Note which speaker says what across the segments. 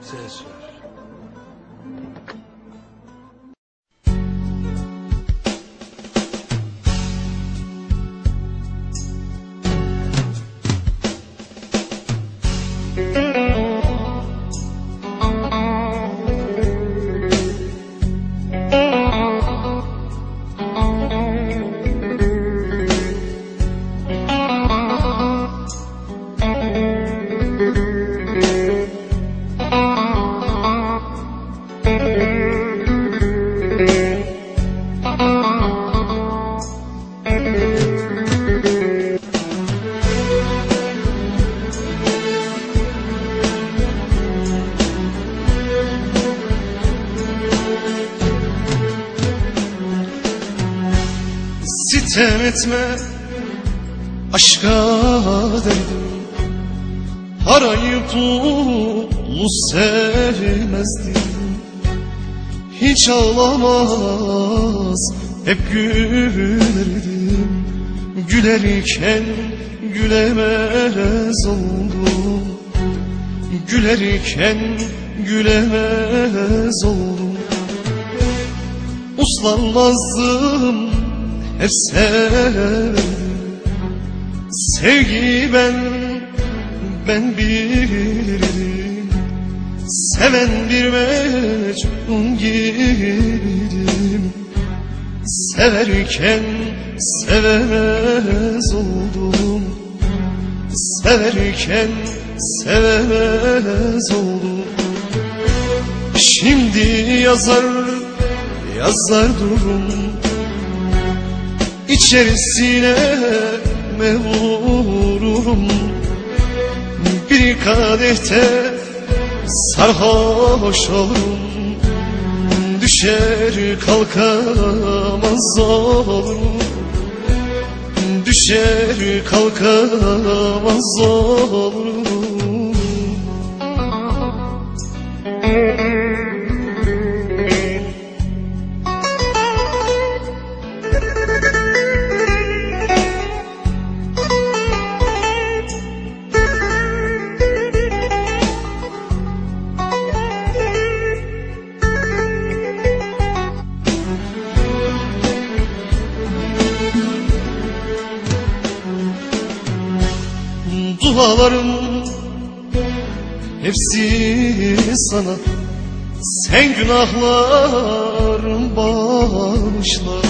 Speaker 1: Sensör.
Speaker 2: Sitem etme. Aşka derdim Parayı pulu sevmezdim. Hiç ağlamaz hep gülerdim Gülerken gülemez oldum. Gülerken gülemez oldum. Uslanmazdım hep Sevgi ben, ben bilirim. Seven bir mecnun gibiydim Severken sevemez oldum. Severken sevemez oldum. Şimdi yazar, yazar durum İçerisine me vururum Bir kadehte sarhoş olurum. Düşer kalkamaz olurum. Düşer kalkamaz olurum Dualarım hepsi sana. Sen günahlarım bağışla.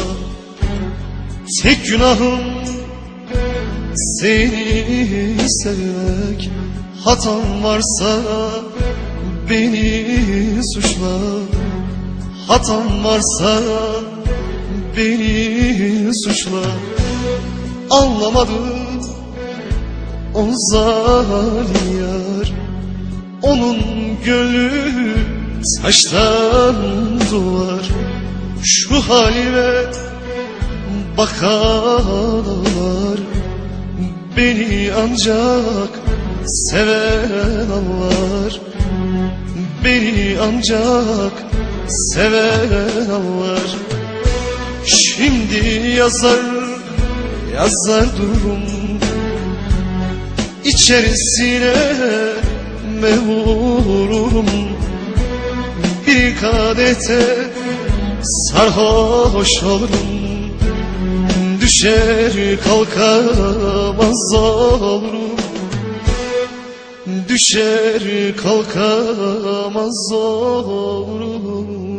Speaker 2: Tek günahım seni sevmek. Hatam varsa beni suçla. Hatam varsa beni suçla. Anlamadım o zalim yar Onun gönlü taştan duvar. Şu halime bakanlar Beni ancak seven anlar. Beni ancak seven anlar. Şimdi yazar yazar durum İçerisine me vururum Bir kadete sarhoş olurum. Düşer kalkamaz olurum. Düşer kalkamaz olurum